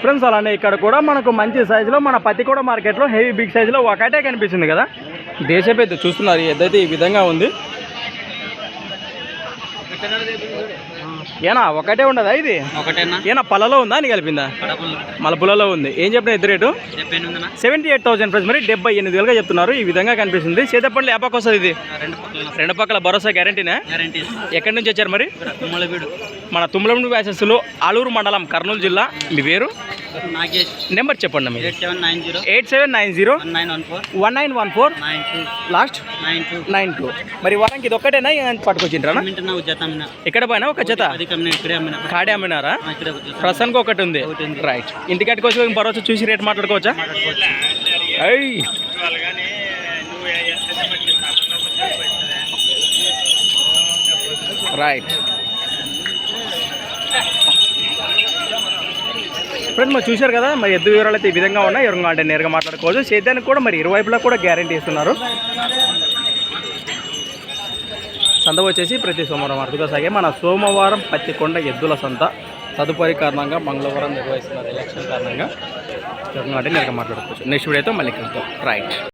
Friends అలానే ఇక్కడ కూడా మనకు మంచి సైజులో మన పత్తికోడ మార్కెట్లో హెవీ బిగ్ సైజులో ఒకటే కనిపిస్తుంది కదా? దేశ పెద్ద చూస్తున్నారు ఏదైతే ఈ విధంగా ఉంది. ఏనా ఒకటే ఉండదా ఇది? ఏనా పళ్ళలో ఉందా? అని కలిపిందా? మలపులలో ఉంది. ఏం చెప్పిన ఇద్దరు rate seventy eight thousand friends. మరి డెబ్బై ఎనిమిది వేలుగా చెప్తున్నారు. ఈ విధంగా కనిపిస్తుంది. చేతపండ్లు యాపాకు వస్తుంది ఇది? రెండు పక్కల భరోసా గ్యారంటీనా గ్యారంటీ ఎక్కడి నుంచి వచ్చారు మరి? మన తుమ్మలం వ్యాసెస్లో ఆలూరు మండలం కర్నూలు జిల్లా. మీ పేరు? నాగేష్. నెంబర్ చెప్పండి మీరు. Eight seven nine zero. Eight seven nine zero. Nine one four. One nine one four. Nine two. Last. Nine two. Nine two. మరి వారానికి ఇది ఒక్కటేనా? ఇంకా పట్టుకొచ్చిండ్రా మింటున్నా జత అమ్మిన. ఎక్కడ పైన ఒక జత? ఇక్కడే కాడే అమ్మినారా? ఇక్కడే ప్రస్తుతానికి ఒకటి ఉంది. రైట్ ఇంటికి వచ్చి భరోసా చూసి రేట్ మాట్లాడుకోవచ్చా? అయ్యి రైట్ ఫ్రెండ్ మరి చూశారు కదా మరి ఎద్దు వివరాలు అయితే ఈ విధంగా ఉన్నాయి. ఎవరు అంటే నేరుగా మాట్లాడుకోవచ్చు. సేద్యానికి కూడా మరి ఇరువైపులా కూడా గ్యారంటీ ఇస్తున్నారు. సంత వచ్చేసి ప్రతి సోమవారం అరుదుగా సాగే మన సోమవారం పత్తికొండ ఎద్దుల సంత. తదుపరి కారణంగా మంగళవారం నిర్వహిస్తున్నారు ఎలక్షన్ కారణంగా ఎవరు అంటే నేరుగా మాట్లాడుకోవచ్చు. నెక్స్ట్ వీడియోతో మళ్ళీ కలుద్దాం. రైట్